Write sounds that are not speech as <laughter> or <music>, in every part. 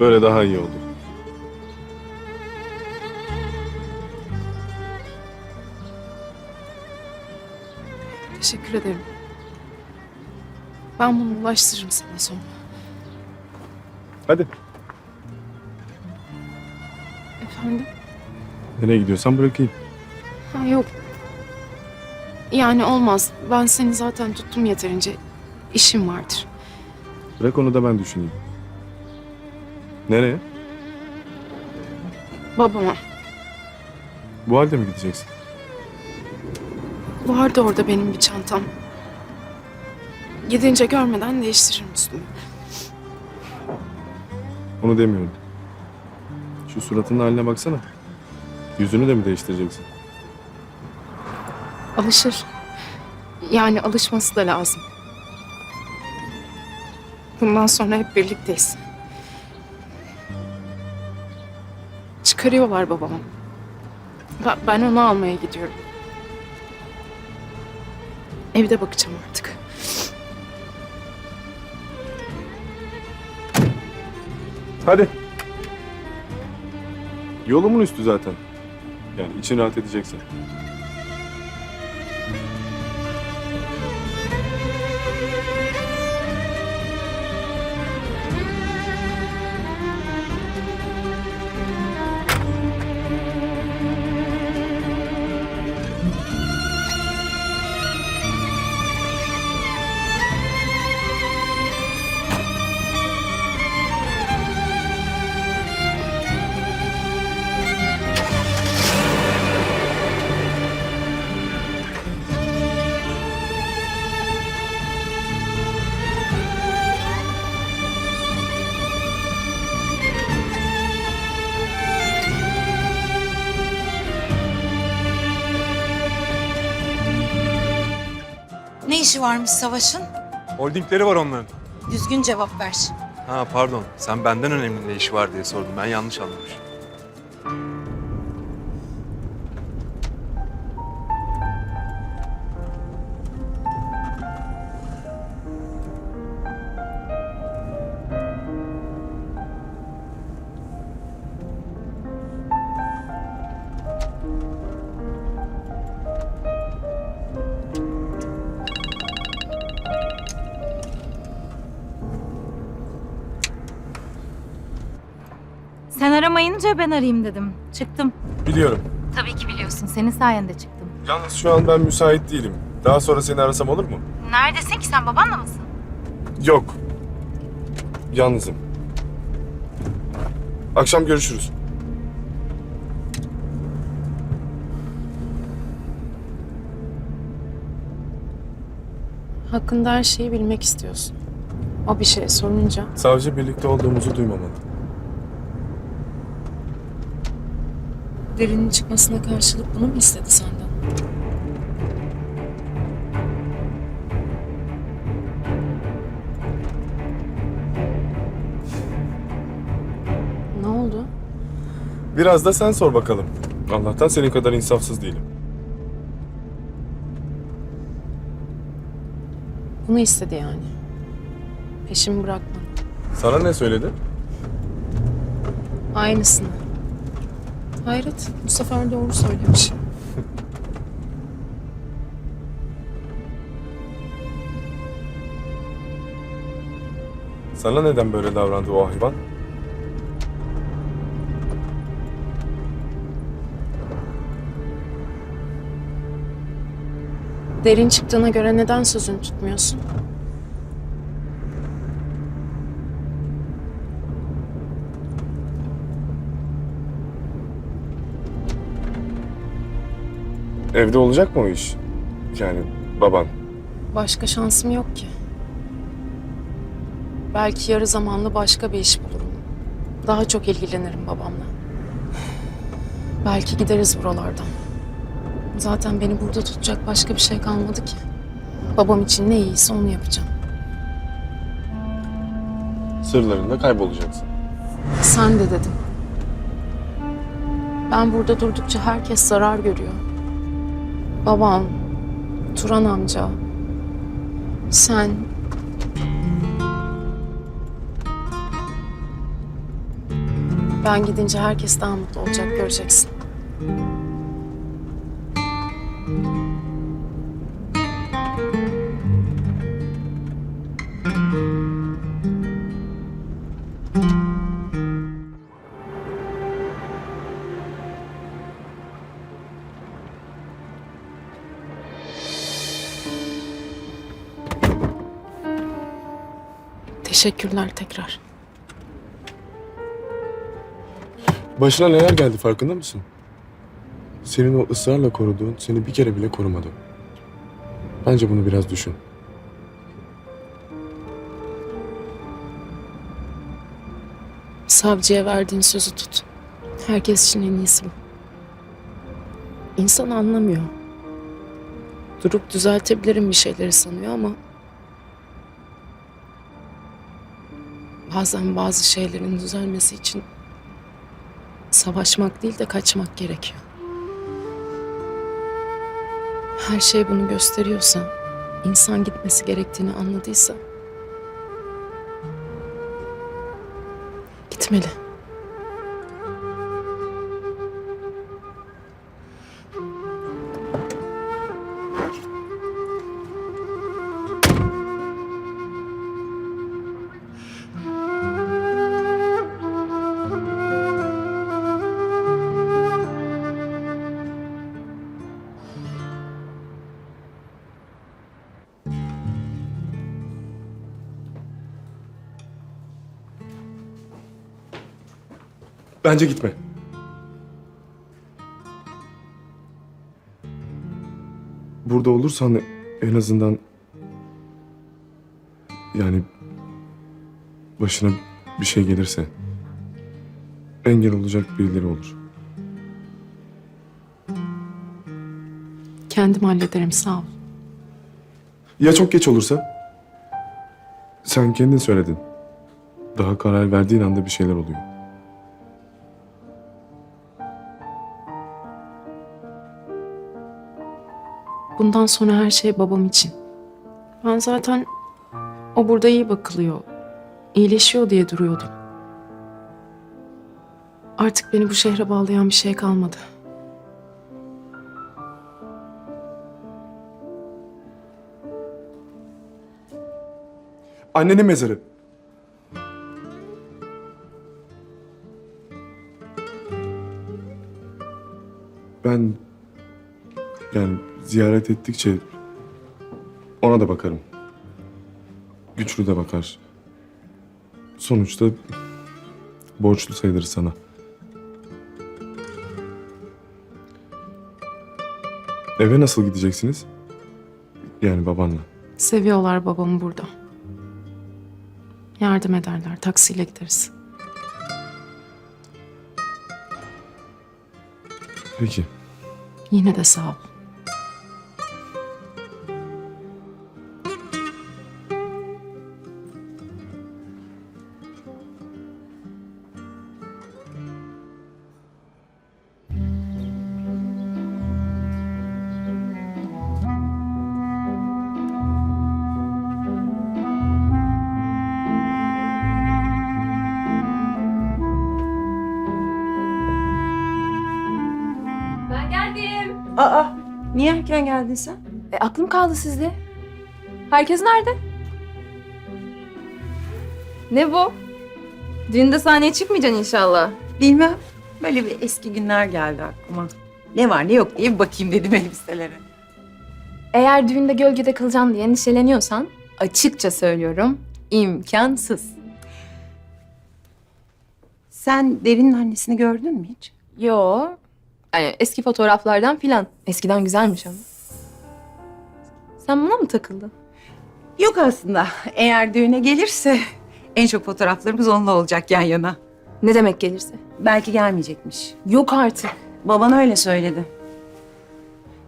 Böyle daha iyi oldu. Teşekkür ederim. Ben bunu ulaştırırım sana sonra. Hadi. Efendim? Nereye gidiyorsan bırakayım. Ha yok. Yani olmaz. Ben seni zaten tuttum yeterince. İşim vardır. Bırak onu da ben düşüneyim. Nereye? Babama. Bu halde mi gideceksin? Vardı orada benim bir çantam. Gidince görmeden değiştiririm üstümü. Onu demiyorum. Şu suratının haline baksana. Yüzünü de mi değiştireceksin? Alışır. Yani alışması da lazım. Bundan sonra hep birlikteyiz. Çıkarıyorlar babamı. Ben, ben onu almaya gidiyorum. Evde bakacağım artık. Hadi. Yolumun üstü zaten. Yani için rahat edeceksin. Ne işi varmış Savaş'ın? Holdingleri var onların. Düzgün cevap ver. Ha pardon. Sen benden önemli ne işi var diye sordun. Ben yanlış anlamışım. Sen aramayınca ben arayayım dedim. Çıktım. Biliyorum. Tabii ki biliyorsun. Senin sayende çıktım. Yalnız şu an ben müsait değilim. Daha sonra seni arasam olur mu? Neredesin ki sen babanla mısın? Yok. Yalnızım. Akşam görüşürüz. Hakkında her şeyi bilmek istiyorsun. O bir şey sorunca Savcı birlikte olduğumuzu duymamalı. Derinin çıkmasına karşılık bunu mu istedi senden? Ne oldu? Biraz da sen sor bakalım. Allah'tan senin kadar insafsız değilim. Bunu istedi yani. Peşimi bırakma. Sana ne söyledi? Aynısını. Hayret, bu sefer doğru söylemiş. Sana neden böyle davrandı o hayvan? Derin çıktığına göre neden sözünü tutmuyorsun? Evde olacak mı o iş? Yani baban. Başka şansım yok ki. Belki yarı zamanlı başka bir iş bulurum. Daha çok ilgilenirim babamla. Belki gideriz buralardan. Zaten beni burada tutacak başka bir şey kalmadı ki. Babam için ne iyiyse onu yapacağım. Sırlarında kaybolacaksın. Sen de dedin. Ben burada durdukça herkes zarar görüyor. Babam, Turan amca, sen. Ben gidince herkes daha mutlu olacak göreceksin. Teşekkürler tekrar. Başına neler geldi farkında mısın? Senin o ısrarla koruduğun seni bir kere bile korumadı. Bence bunu biraz düşün. Savcıya verdiğin sözü tut. Herkes için en iyisi bu. İnsan anlamıyor. Durup düzeltebilirim bir şeyleri sanıyor ama... Bazen bazı şeylerin düzelmesi için savaşmak değil de kaçmak gerekiyor. Her şey bunu gösteriyorsa, insan gitmesi gerektiğini anladıysa gitmeli. Bence gitme. Burada olursan en azından yani başına bir şey gelirse engel olacak birileri olur. Kendim hallederim sağ ol. Ya çok geç olursa? Sen kendin söyledin. Daha karar verdiğin anda bir şeyler oluyor. Bundan sonra her şey babam için. Ben zaten o burada iyi bakılıyor, iyileşiyor diye duruyordum. Artık beni bu şehre bağlayan bir şey kalmadı. Annenin mezarı. Ben ziyaret ettikçe ona da bakarım. Güçlü de bakar. Sonuçta borçlu sayılır sana. Eve nasıl gideceksiniz? Yani babanla. Seviyorlar babamı burada. Yardım ederler, taksiyle gideriz. Peki. Yine de sağ ol. Aa, niye erken geldin sen? E, aklım kaldı sizde. Herkes nerede? Ne bu? Düğünde sahneye çıkmayacaksın inşallah. Bilmem. Böyle bir eski günler geldi aklıma. Ne var ne yok diye bir bakayım dedim <laughs> elbiselere. Eğer düğünde gölgede kalacaksın diye endişeleniyorsan açıkça söylüyorum imkansız. Sen Derin'in annesini gördün mü hiç? Yo. Yani eski fotoğraflardan filan. Eskiden güzelmiş ama. Sen buna mı takıldın? Yok aslında. Eğer düğüne gelirse en çok fotoğraflarımız onunla olacak yan yana. Ne demek gelirse? Belki gelmeyecekmiş. Yok artık. Baban öyle söyledi.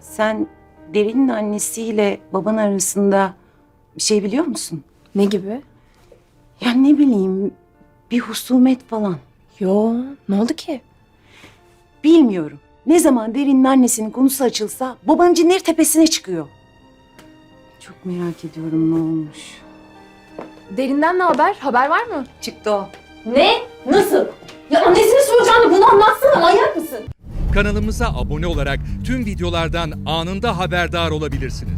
Sen Derin'in annesiyle baban arasında bir şey biliyor musun? Ne gibi? Ya ne bileyim bir husumet falan. Yo, ne oldu ki? Bilmiyorum. Ne zaman Derin'in annesinin konusu açılsa babanın cinleri tepesine çıkıyor. Çok merak ediyorum ne olmuş. Derinden ne haber? Haber var mı? Çıktı o. Ne? Nasıl? Ya annesine soracağını bunu anlatsana manyak mısın? Kanalımıza abone olarak tüm videolardan anında haberdar olabilirsiniz.